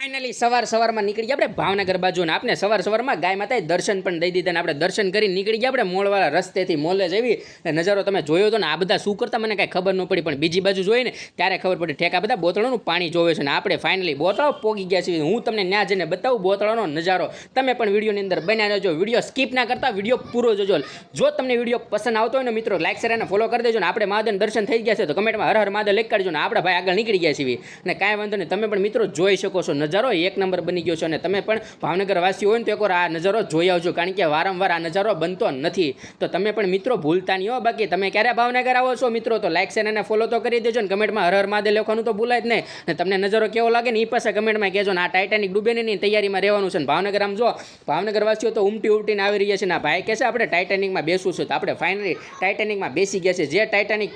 Finally સવાર સવારમાં નીકળી ગયા. આપણે ભાવનગર બાજુ ને આપણે સવાર સવારમાં ગાય માતાએ દર્શન પણ દઈ દીધા ને આપણે દર્શન કરી નીકળી ગયા. આપણે મોળવાળા રસ્તેથી મોલે જેવી નજારો તમે જોયો હતો ને આ બધા શું કરતા? મને કાંઈ ખબર ન પડી, પણ બીજી બાજુ જોઈ ને ત્યારે ખબર પડી ઠેકા બધા બોતળોનું પાણી જોવે છે ને આપણે ફાઇનલી બોતળો પોગી ગયા છીએ. હું તમને ન્યા જઈને બતાવું બોતળોનો નજારો. તમે પણ વિડીયોની અંદર બન્યા રહેજો. વીડિયો સ્કીપ ના કરતા, વીડિયો પૂરો જોજો. જો તમને વીડિયો પસંદ આવતો હોય ને મિત્રો લાઈક શેર અને ફોલો કરી દેજો ને આપણે મહાદેવ દર્શન થઈ ગયા છે તો કમેન્ટમાં હર હર મહાદેવ લેખ કરજો ને આપણે ભાઈ આગળ નીકળી ગયા છીએ. અને કાંઈ વાંધો નહીં, તમે પણ મિત્રો જોઈ શકો છો નજારો એક નંબર બની ગયો છે અને તમે પણ ભાવનગર વાસી હોય ને તો એકવાર આ નજારો જોઈ આવજો. કારણ કે વારંવાર આ નજારો બનતો નથી. તો તમે પણ મિત્રો ભૂલતા નહીં હો. બાકી તમે ક્યારે ભાવનગર આવો છો મિત્રો? તો લાઇક શેર અને ફોલો તો કરી દેજો ને કમેન્ટમાં હર હર મહાદેવ લખવાનું તો ભૂલાય જ નહીં. ને તમને નજારો કેવો લાગે ને એ પાસે કમેન્ટમાં કહેજો ને આ ટાઇટેનિક ડૂબે નહીં તૈયારીમાં રહેવાનું છે ને ભાવનગર આમ જો ભાવનગર વાસીઓ તો ઉમટી ઉમટીને આવી રહ્યા છે ને આ ભાઈ કહે છે આપણે ટાઇટેનિકમાં બેસવું છે. તો આપણે ફાઇનલી ટાઇટેનિકમાં બેસી ગયા છે. જે ટાઇટાનિક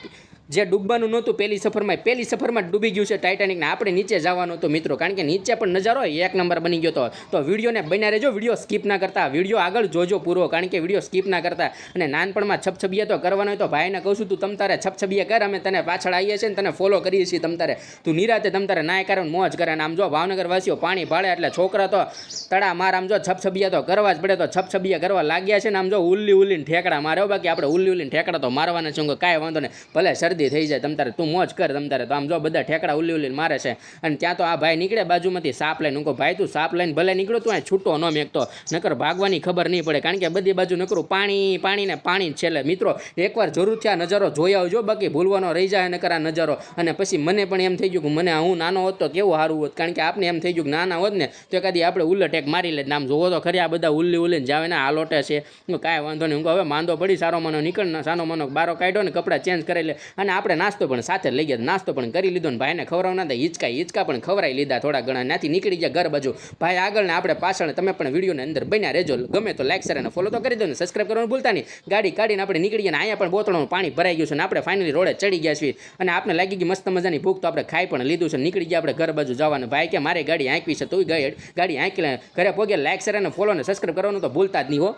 જે ડૂબવાનું નહોતું પહેલી સફરમાં પહેલી સફરમાં ડૂબી ગયું છે ટાઇટેનિકને આપણે નીચે જવાનું હતું, મિત્રો. કારણ કે નીચે પણ નજારો એક નંબર બની ગયો હતો તો વિડીયોને બન્યા રહેજો, વીડિયો સ્કીપ ના કરતા. વીડિયો આગળ જોજો પૂરો, કારણ કે વીડિયો સ્કીપ ના કરતા. અને નાનપણમાં છપછબીએ તો કરવાનો હોય તો ભાઈને કહું છું, તું તમ તારે છપછબીએ કર, અમે તને પાછળ આવીએ છીએ ને તને ફોલો કરીએ છીએ તમ તારે. તું નિરાતે તમ તારે નાય કારણ મોજ કરે. અને આમ જો ભાવનગરવાસીઓ પાણી ભાળે એટલે છોકરા તો તડા માર, આમ જો છપછબીએ તો કરવા જ પડે તો છપછબીએ કરવા લાગ્યા છે ને. આમ જો ઉલ્લી ઉલ્લીને ઠેકડા માર્યો બાકી આપણે ઉલ્લી ઉલ્લીને ઠેકડા તો મારવાના છે કાંઈ વાંધો નહીં. ભલે શરદી થઈ જાય તમ તારે, તું મોજ કર તમ તારે. તો આમ જો બધા ઠેકડા ઉલ્લી ઉલ્લીને મારે છે. અને ત્યાં તો આ ભાઈ નીકળે બાજુમાંથી સાપ લઈને. હું ભાઈ, તું સાપ લઈને ભલે નીકળો, તું અહીં છૂટો ન મેકતો. નકર ભાગવાની ખબર નહીં પડે. કારણ કે બધી બાજુ નકરું પાણી પાણી ને પાણી છેલ્લે. મિત્રો, એકવાર જરૂરથી આ નજારો જોઈ આવજો. બાકી ભૂલવાનો રહી જાય નકર આ નજારો. અને પછી મને પણ એમ થઈ ગયું કે મને હું નાનો હોત તો કેવું સારું હોત. કારણ કે આપને એમ થઈ ગયું કે નાના હોત ને, તો કદી આપણે ઉલ્લટ એક મારી લે આમ જોવો તો ખરી આ બધા ઉલ્લી ઉલ્લીને જાવે ને આ લોટે છે. કાંઈ વાંધો નહીં. હું હવે માંદો પડી, સારો માનો, નીકળ સાનો માનો. બારો કાઢ્યો ને કપડાં ચેન્જ કરી લે. અને આપણે નાસ્તો પણ સાથે લઈ ગયા. નાસ્તો પણ કરી લીધો ને ભાઈને ખવડાવના હતા હિંચકા હિંચકા પણ ખવડાવી લીધા થોડા ઘણા. ત્યાંથી નીકળી ગયા ઘર બાજુ. ભાઈ આગળ ને આપણે પાછળ, તમે પણ વિડીયોની અંદર બન્યા રહેજો. ગમે તો લાઈક શેર અને ફોલો તો કરી દો ને. સબસ્ક્રાઈબ કરવાનું ભૂલતા નહીં. ગાડી કાઢીને આપણે નીકળી ગયા અહીંયા પણ બોતળોનું પાણી ભરાઈ ગયું છે ને આપણે ફાઇનલી રોડે ચડી ગયા છીએ. અને આપણે લાગી ગઈ મસ્ત મજાની ભૂખ તો આપણે ખાઈ પણ લીધું છે. નીકળી ગયા આપણે ઘર બાજુ જવાનું. ભાઈ કે મારે ગાડી આંકવી છે, તું ગાડી આંકી ઘરે પોગે લાઈક શેર અને ફોલો ને સબસ્ક્રાઈબ કરવાનું તો ભૂલતા જ નહીં હો.